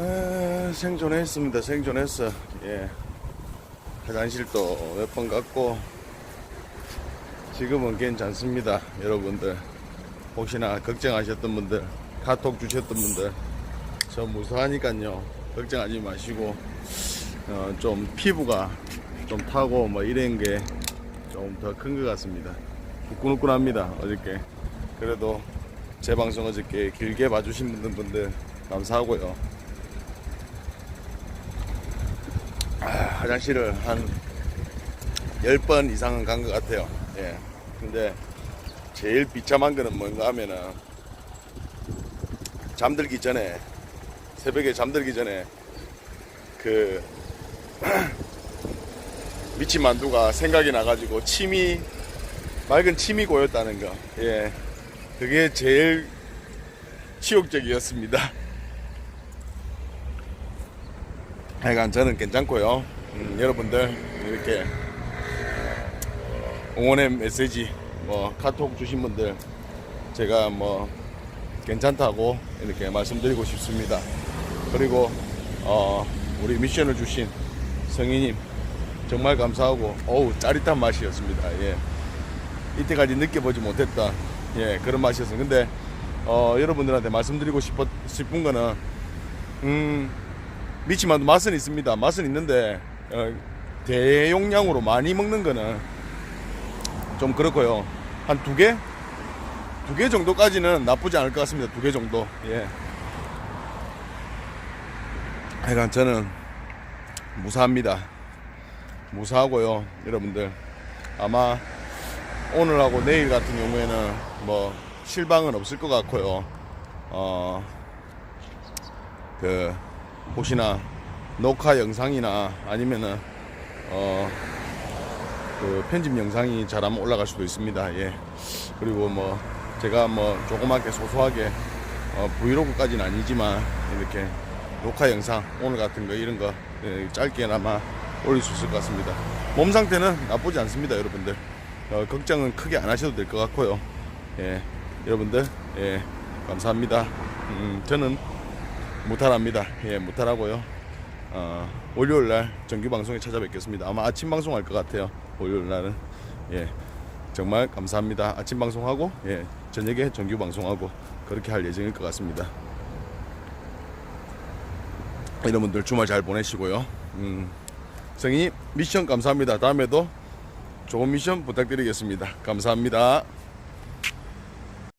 에, 생존했습니다. 생존했어. 예. 화장실도 몇 번 갔고 지금은 괜찮습니다. 여러분들 혹시나 걱정하셨던 분들 카톡 주셨던 분들 저 무사하니까요 걱정하지 마시고 어, 좀 피부가 좀 타고 뭐 이런 게 좀 더 큰 것 같습니다. 후끈후끈합니다 어저께 그래도 제 방송 어저께 길게 봐주신 분들 감사하고요. 아, 화장실을 한 10번 이상은 간 것 같아요. 예. 근데 제일 비참한 거는 뭔가 하면은 잠들기 전에 새벽에 잠들기 전에 그 미친 만두가 생각이 나가지고 침이 맑은 침이 고였다는 거. 예. 그게 제일 치욕적이었습니다. 하여간 저는 괜찮고요. 음, 여러분들 이렇게 응원의 메시지 뭐 카톡 주신 분들 제가 뭐 괜찮다고 이렇게 말씀드리고 싶습니다. 그리고 어, 우리 미션을 주신 성희님 정말 감사하고 어우 짜릿한 맛이었습니다. 예. 이때까지 느껴보지 못했던 예 그런 맛이었어요. 근데 어, 여러분들한테 말씀드리고 싶었, 싶은 거는 음 미치만도 맛은 있습니다. 맛은 있는데 어, 대용량으로 많이 먹는 거는 좀 그렇고요. 한 두 개? 두 개 정도까지는 나쁘지 않을 것 같습니다. 두 개 정도. 예. 하여간 저는 무사합니다. 무사하고요. 여러분들. 아마 오늘하고 내일 같은 경우에는 뭐 실방은 없을 것 같고요. 어, 그, 혹시나 녹화 영상이나 아니면은, 어, 그 편집 영상이 잘하면 올라갈 수도 있습니다. 예. 그리고 뭐 제가 뭐 조그맣게 소소하게 어, 브이로그까지는 아니지만 이렇게 녹화 영상 오늘 같은 거 이런 거 예, 짧게나마 올릴 수 있을 것 같습니다. 몸 상태는 나쁘지 않습니다, 여러분들. 어, 걱정은 크게 안 하셔도 될 것 같고요. 예, 여러분들 예, 감사합니다. 음, 저는 무탈합니다. 예, 무탈하고요. 어, 월요일 날 정규 방송에 찾아뵙겠습니다. 아마 아침 방송 할 것 같아요. 월요일 날은 예 정말 감사합니다. 아침 방송하고 예 저녁에 정규 방송하고 그렇게 할 예정일 것 같습니다. 여러분들 주말 잘 보내시고요. 음, 성인님 미션 감사합니다. 다음에도 좋은 미션 부탁드리겠습니다. 감사합니다.